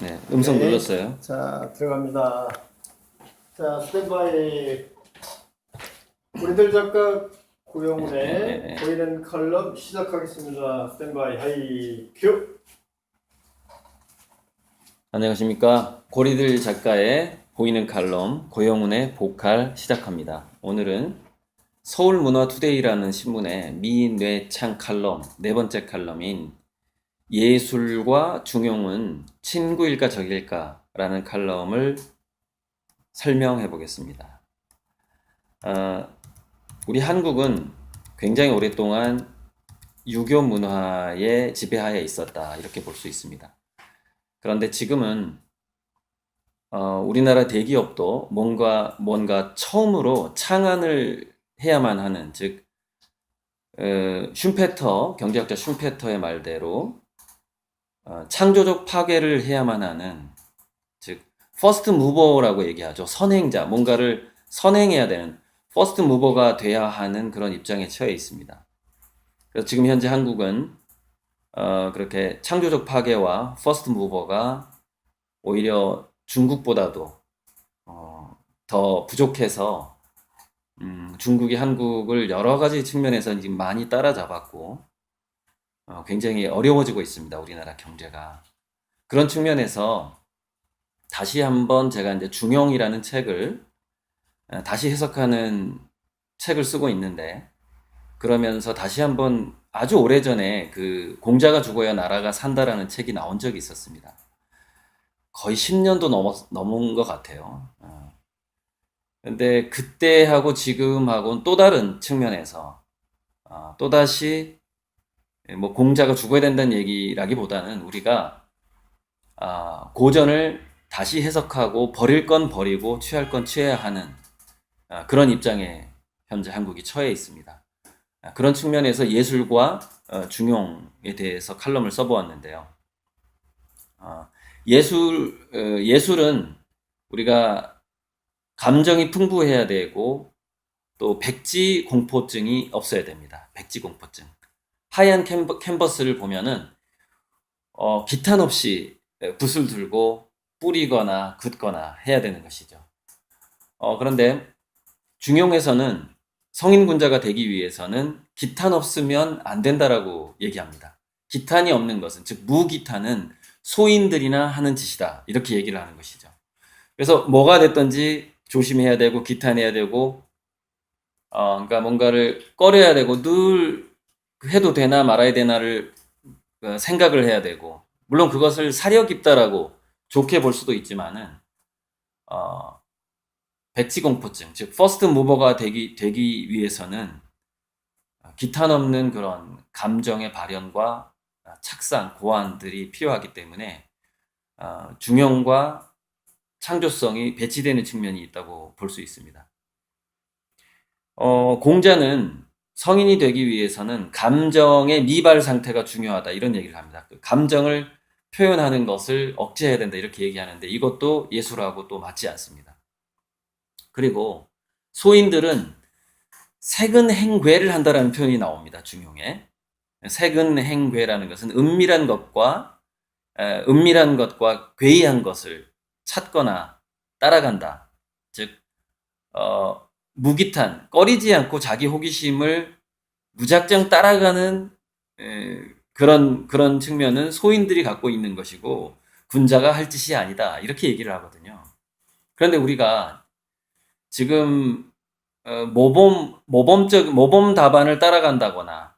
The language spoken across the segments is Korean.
네, 음성 네. 눌렀어요. 자, 들어갑니다. 자, 스탠바이. 우리들 작가 고영훈의 네, 네, 네. 보이는 칼럼 시작하겠습니다. 스탠바이 하이 큐. 안녕하십니까. 고리들 작가의 보이는 칼럼 고영훈의 보칼 시작합니다. 오늘은 서울문화투데이라는 신문의 미뇌창 칼럼 네 번째 칼럼인 예술과 중용은 친구일까 적일까라는 칼럼을 설명해 보겠습니다. 아, 우리 한국은 굉장히 오랫동안 유교 문화의 지배하에 있었다 이렇게 볼 수 있습니다. 그런데 지금은 어, 우리나라 대기업도 뭔가 뭔가 처음으로 창안을 해야만 하는 즉 어, 슌페터 경제학자 슌페터의 말대로 어, 창조적 파괴를 해야만 하는 즉 퍼스트 무버라고 얘기하죠 선행자 뭔가를 선행해야 되는 퍼스트 무버가 돼야 하는 그런 입장에 처해 있습니다. 그래서 지금 현재 한국은 어, 그렇게 창조적 파괴와 퍼스트 무버가 오히려 중국보다도 어, 더 부족해서 음, 중국이 한국을 여러 가지 측면에서 지금 많이 따라잡았고 어, 굉장히 어려워지고 있습니다. 우리나라 경제가 그런 측면에서 다시 한번 제가 이제 중용이라는 책을 어, 다시 해석하는 책을 쓰고 있는데 그러면서 다시 한번 아주 오래전에 그 공자가 죽어야 나라가 산다라는 책이 나온 적이 있었습니다. 거의 10년도 넘었, 넘은 것 같아요. 어. 근데 그때하고 지금하고는 또 다른 측면에서 어, 또다시 뭐 공자가 죽어야 된다는 얘기라기보다는 우리가 아, 고전을 다시 해석하고 버릴 건 버리고 취할 건 취해야 하는 아, 그런 입장에 현재 한국이 처해 있습니다. 아, 그런 측면에서 예술과 어, 중용에 대해서 칼럼을 써보았는데요. 어, 예술, 어, 예술은 우리가 감정이 풍부해야 되고 또 백지 공포증이 없어야 됩니다. 백지 공포증. 하얀 캔버, 캔버 스를 보면은 어, 기탄 없이 붓을 들고 뿌리거나 긋거나 해야 되는 것이죠. 어, 그런데 중용에서는 성인 군자가 되기 위해서는 기탄 없으면 안 된다라고 얘기합니다. 기탄이 없는 것은, 즉, 무기탄은 소인들이나 하는 짓이다. 이렇게 얘기를 하는 것이죠. 그래서 뭐가 됐든지 조심해야 되고, 기탄해야 되고, 어, 그러니까 뭔가를 꺼려야 되고, 늘 해도 되나 말아야 되나를 어, 생각을 해야 되고, 물론 그것을 사려 깊다라고 좋게 볼 수도 있지만은, 어, 백지공포증, 즉 퍼스트 무버가 되기 되기 위해서는 기탄 없는 그런 감정의 발현과 착상, 고안들이 필요하기 때문에 어, 중용과 창조성이 배치되는 측면이 있다고 볼 수 있습니다. 어, 공자는 성인이 되기 위해서는 감정의 미발 상태가 중요하다 이런 얘기를 합니다. 그 감정을 표현하는 것을 억제해야 된다 이렇게 얘기하는데 이것도 예술하고 또 맞지 않습니다. 그리고 소인들은 세근행괴를 한다라는 표현이 나옵니다. 중용에. 세근행괴라는 것은 은밀한 것과 에, 은밀한 것과 괴이한 것을 찾거나 따라간다. 즉 어, 무기탄, 꺼리지 않고 자기 호기심을 무작정 따라가는 에, 그런 그런 측면은 소인들이 갖고 있는 것이고 군자가 할 짓이 아니다. 이렇게 얘기를 하거든요. 그런데 우리가 지금 어, 모범 모범적 모범 답안을 따라간다거나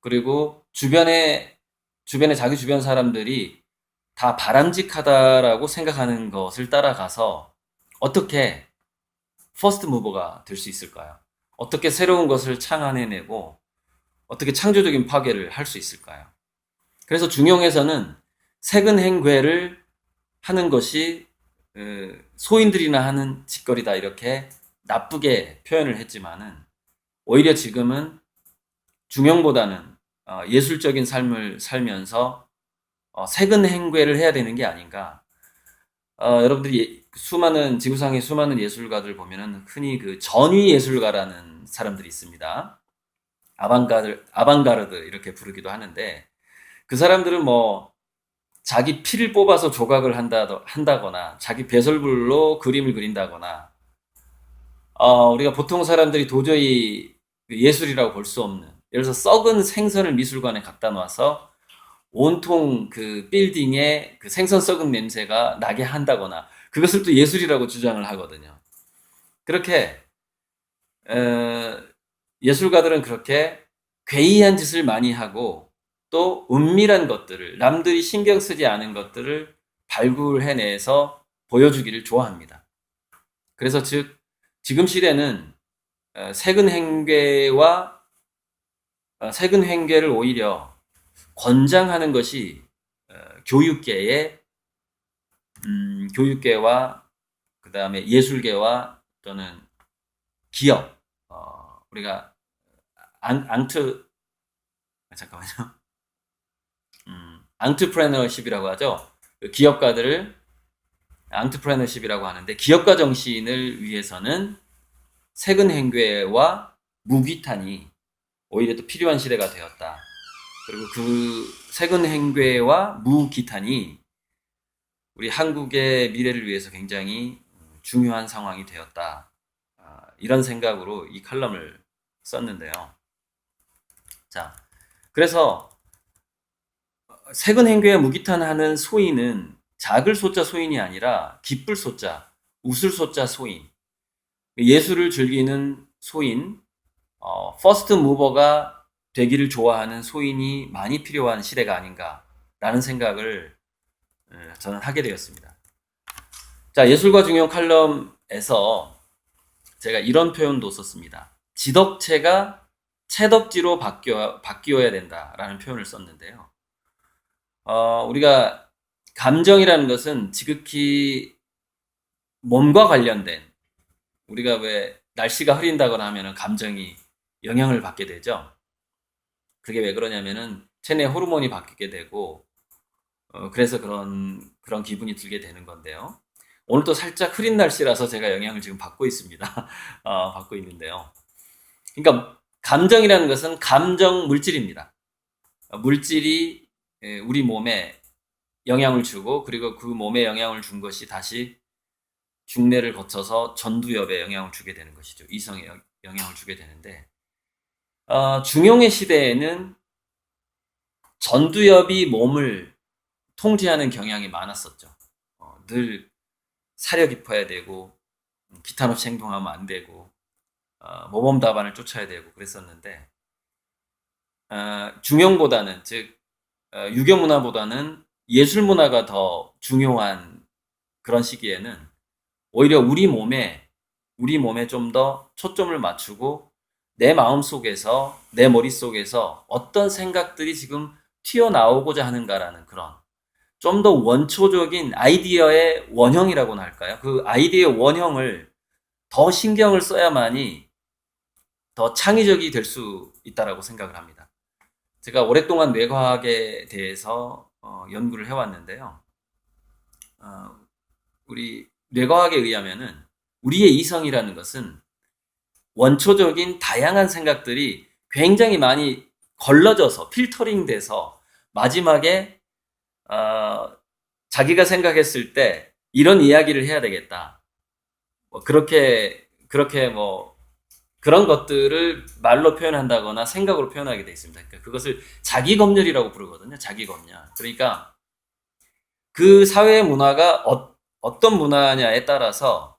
그리고 주변에 주변에 자기 주변 사람들이 다 바람직하다라고 생각하는 것을 따라가서 어떻게 퍼스트 무버가 될 수 있을까요? 어떻게 새로운 것을 창안해내고 어떻게 창조적인 파괴를 할 수 있을까요? 그래서 중용에서는 세근 행괴를 하는 것이 어, 소인들이나 하는 짓거리다 이렇게 나쁘게 표현을 했지만은 오히려 지금은 중용보다는 어, 예술적인 삶을 살면서 어, 세근 행괴를 해야 되는 게 아닌가. 어, 여러분들이 예- 수많은 지구상의 수많은 예술가들 보면은 흔히 그 전위 예술가라는 사람들이 있습니다. 아방가르 아방가르드 이렇게 부르기도 하는데 그 사람들은 뭐 자기 피를 뽑아서 조각을 한다, 한다거나 자기 배설물로 그림을 그린다거나 어, 우리가 보통 사람들이 도저히 예술이라고 볼 수 없는 예를 들어서 썩은 생선을 미술관에 갖다 놔서 온통 그 빌딩에 그 생선 썩은 냄새가 나게 한다거나 그것을 또 예술이라고 주장을 하거든요. 그렇게 어, 예술가들은 그렇게 괴이한 짓을 많이 하고 또 은밀한 것들을 남들이 신경 쓰지 않은 것들을 발굴해내서 보여주기를 좋아합니다. 그래서 즉 지금 시대는 어, 세근 행괴와 어, 세근 행괴를 오히려 권장하는 것이 어, 교육계의 음, 교육계와 그 다음에 예술계와 또는 기업 어, 우리가 앙, 앙트 아, 잠깐만요. 음, 앙트프레너십이라고 하죠. 그 기업가들을 앙트프레너십이라고 하는데 기업가 정신을 위해서는 세근 행괴와 무기탄이 오히려 또 필요한 시대가 되었다. 그리고 그 세근 행괴와 무기탄이 우리 한국의 미래를 위해서 굉장히 중요한 상황이 되었다. 아, 이런 생각으로 이 칼럼을 썼는데요. 자, 그래서 세근 행괴에 무기탄하는 소인은 작을 소자 소인이 아니라 기쁠 소자, 웃을 소자 소인, 예술을 즐기는 소인, 어, 퍼스트 무버가 되기를 좋아하는 소인이 많이 필요한 시대가 아닌가라는 생각을 예, 저는 하게 되었습니다. 자, 예술과 중용 칼럼에서 제가 이런 표현도 썼습니다. 지덕체가 채덕지로 바뀌어, 바뀌어야 된다라는 표현을 썼는데요. 어, 우리가 감정이라는 것은 지극히 몸과 관련된 우리가 왜 날씨가 흐린다거나 하면 감정이 영향을 받게 되죠. 그게 왜 그러냐면은 체내 호르몬이 바뀌게 되고 어, 그래서 그런 그런 기분이 들게 되는 건데요. 오늘도 살짝 흐린 날씨라서 제가 영향을 지금 받고 있습니다. 어, 받고 있는데요. 그러니까 감정이라는 것은 감정 물질입니다. 어, 물질이 예, 우리 몸에 영향을 주고 그리고 그 몸에 영향을 준 것이 다시 중뇌를 거쳐서 전두엽에 영향을 주게 되는 것이죠. 이성에 영- 영향을 주게 되는데 어, 중용의 시대에는 전두엽이 몸을 통제하는 경향이 많았었죠. 어, 늘 사려 깊어야 되고 음, 기탄 없이 행동하면 안 되고 어, 모범 답안을 쫓아야 되고 그랬었는데 어, 중용보다는 즉 어, 유교 문화보다는 예술 문화가 더 중요한 그런 시기에는 오히려 우리 몸에 우리 몸에 좀 더 초점을 맞추고 내 마음 속에서 내 머릿 속에서 어떤 생각들이 지금 튀어나오고자 하는가라는 그런 좀 더 원초적인 아이디어의 원형이라고나 할까요? 그 아이디어의 원형을 더 신경을 써야만이 더 창의적이 될 수 있다라고 생각을 합니다. 제가 오랫동안 뇌과학에 대해서 어, 연구를 해왔는데요. 어, 우리 뇌과학에 의하면은 우리의 이성이라는 것은 원초적인 다양한 생각들이 굉장히 많이 걸러져서 필터링 돼서 마지막에 어, 자기가 생각했을 때 이런 이야기를 해야 되겠다. 뭐 그렇게 그렇게 뭐 그런 것들을 말로 표현한다거나 생각으로 표현하게 돼 있습니다. 그러니까 그것을 자기 검열이라고 부르거든요. 자기 검열. 그러니까 그 사회 문화가 어, 어떤 문화냐에 따라서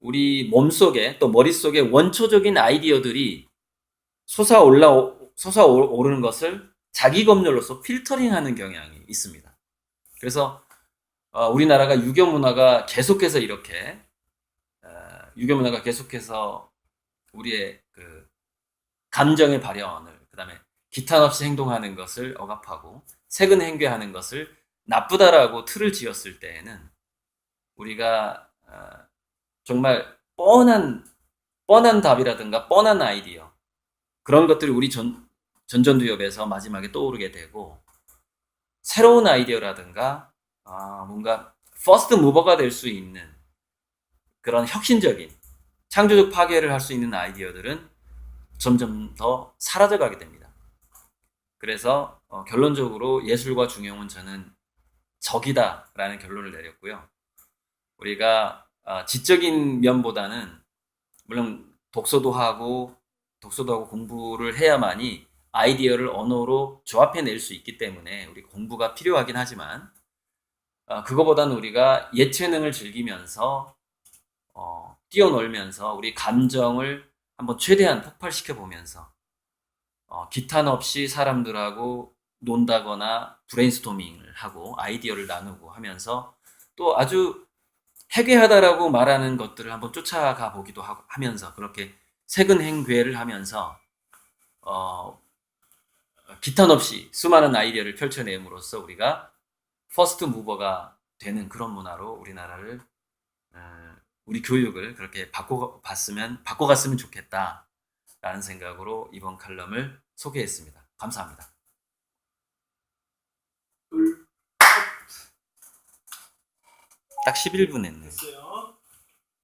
우리 몸 속에 또 머릿속에 원초적인 아이디어들이 솟아 올라 솟아 오르는 것을 자기 검열로서 필터링하는 경향이 있습니다. 그래서 어, 우리나라가 유교 문화가 계속해서 이렇게 어, 유교 문화가 계속해서 우리의 그 감정의 발현을 그다음에 기탄 없이 행동하는 것을 억압하고 세근 행괴하는 것을 나쁘다라고 틀을 지었을 때에는 우리가 어, 정말 뻔한 뻔한 답이라든가 뻔한 아이디어 그런 것들이 우리 전 전전두엽에서 마지막에 떠오르게 되고 새로운 아이디어라든가 아, 뭔가 퍼스트 무버가 될 수 있는 그런 혁신적인 창조적 파괴를 할 수 있는 아이디어들은 점점 더 사라져가게 됩니다. 그래서 어, 결론적으로 예술과 중용은 저는 적이다라는 결론을 내렸고요. 우리가 아, 지적인 면보다는 물론 독서도 하고 독서도 하고 공부를 해야만이 아이디어를 언어로 조합해낼 수 있기 때문에 우리 공부가 필요하긴 하지만 아, 그거보다는 우리가 예체능을 즐기면서 어, 뛰어놀면서 우리 감정을 한번 최대한 폭발시켜 보면서 어, 기탄 없이 사람들하고 논다거나 브레인스토밍을 하고 아이디어를 나누고 하면서 또 아주 해괴하다라고 말하는 것들을 한번 쫓아가 보기도 하고 하면서 그렇게 세근 행괴를 하면서 어, 기탄 없이 수많은 아이디어를 펼쳐내므로써 우리가 퍼스트 무버가 되는 그런 문화로 우리나라를 어, 우리 교육을 그렇게 바꿔봤으면 바꿔갔으면 좋겠다라는 생각으로 이번 칼럼을 소개했습니다. 감사합니다. 둘딱 11분 했네. 됐어요.